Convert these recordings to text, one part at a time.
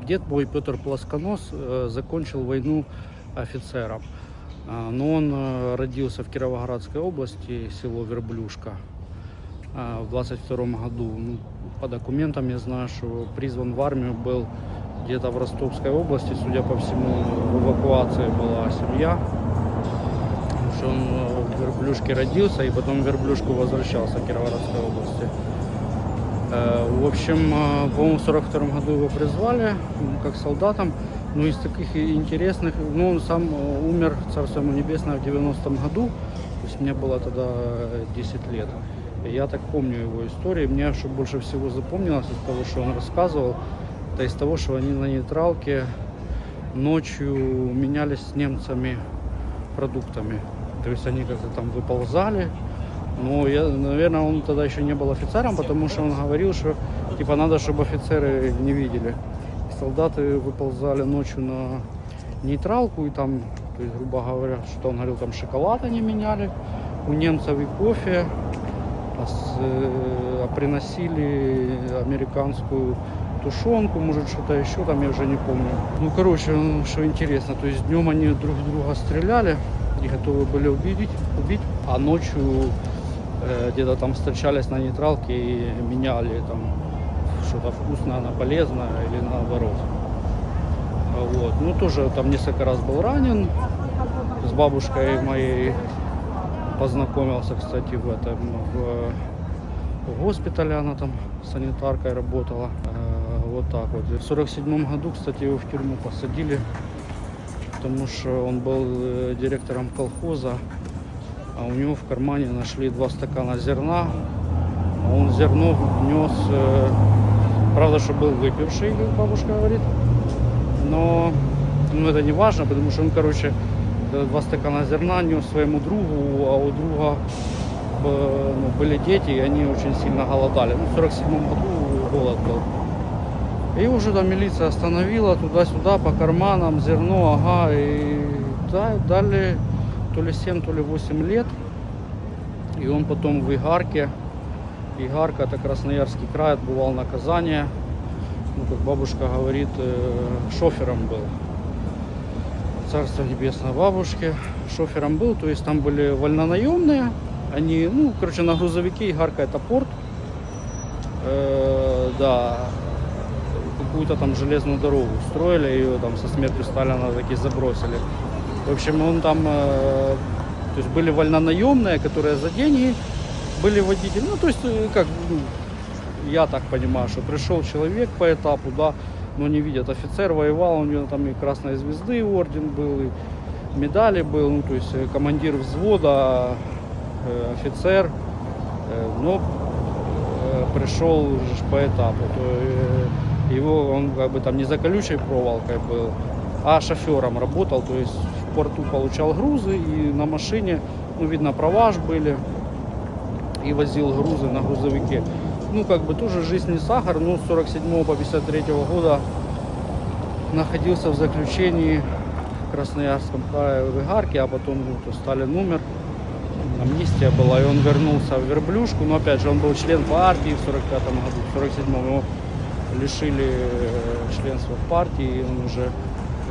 Дед мой Петр Плосконос э, закончил войну офицером. А, Но он э, родился в Кировоградской области, село Верблюшка. А, В 22 году, ну, по документам я знаю, что призван в армию был где-то в Ростовской области, судя по всему, в эвакуации была семья. Потому что он э, в Верблюшке родился и потом в Верблюшку возвращался в Кировоградской области. Э, В общем, э, по-моему, в 42 году его призвали м, как солдатом. Ну, из таких интересных, ну, он сам э, умер, царство ему небесное, в 90-м году. То есть мне было тогда э, 10 лет. Я так помню его истории. Мне что больше всего запомнилось из того, что он рассказывал, это из того, что они на нейтралке ночью менялись с немцами продуктами. То есть они как-то там выползали, ну, я, наверное, он тогда еще не был офицером, потому что он говорил, что типа надо, чтобы офицеры не видели. Солдаты выползали ночью на нейтралку и там, то есть, грубо говоря, что он говорил, там шоколад они меняли у немцев и кофе, а, с- э, а приносили американскую тушенку, может что-то еще, там я уже не помню. Ну, короче, ну, что интересно, то есть днем они друг друга стреляли и готовы были убить, убить а ночью где-то там встречались на нейтралке и меняли там что-то вкусное на полезное или наоборот. А Вот. Ну, тоже там несколько раз был ранен. С бабушкой моей познакомился, кстати, в этом, в, в госпитале она там санитаркой работала. Э, Вот так вот. В 47 году, кстати, его в тюрьму посадили, потому что он был э, директором колхоза, а у него в кармане нашли два стакана зерна. Он зерно внес, э, правда, что был выпивший, как бабушка говорит, но ну, это не важно, потому что он, короче, э, два стакана зерна нес своему другу, а у друга э, ну, были дети, и они очень сильно голодали. Ну, в 47 году голод был. И уже там милиция остановила туда-сюда по карманам зерно, ага, и да, дали то ли 7, то ли 8 лет. И он потом в Игарке, Игарка это Красноярский край, отбывал наказание. Ну, как бабушка говорит, э, шофером был. Царство небесное бабушке. Шофером был, то есть там были вольнонаемные. Они, ну, короче, на грузовике Игарка это порт. Э, да, какую-то там железную дорогу строили, ее там со смертью Сталина таки забросили. В общем, он там, э, то есть были вольнонаемные, которые за деньги были водители. Ну, то есть, э, как, ну, я так понимаю, что пришел человек по этапу, да, но не видят, офицер воевал, у него там и Красной Звезды орден был, и медали был, ну, то есть э, командир взвода, э, офицер, э, но э, пришел по этапу. То, э, его он как бы там не за колючей проволокой был, а шофером работал, то есть порту получал грузы и на машине, ну видно права были, и возил грузы на грузовике. Ну как бы тоже жизнь не сахар, но с 47 по 53 года находился в заключении в Красноярском крае в Игарке, а потом ну, Сталин умер, амнистия была, и он вернулся в Верблюшку, но опять же он был член партии в 45 году, в 47 его лишили э, членства в партии, и он уже,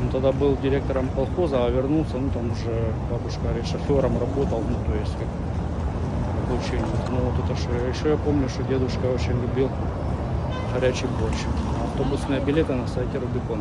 он тогда был директором колхоза, а вернулся, ну там уже бабушка говорит, шофером работал, ну то есть как обучение. Ну вот это что, еще я помню, что дедушка очень любил горячий борщ. Автобусные билеты на сайте Рубикон.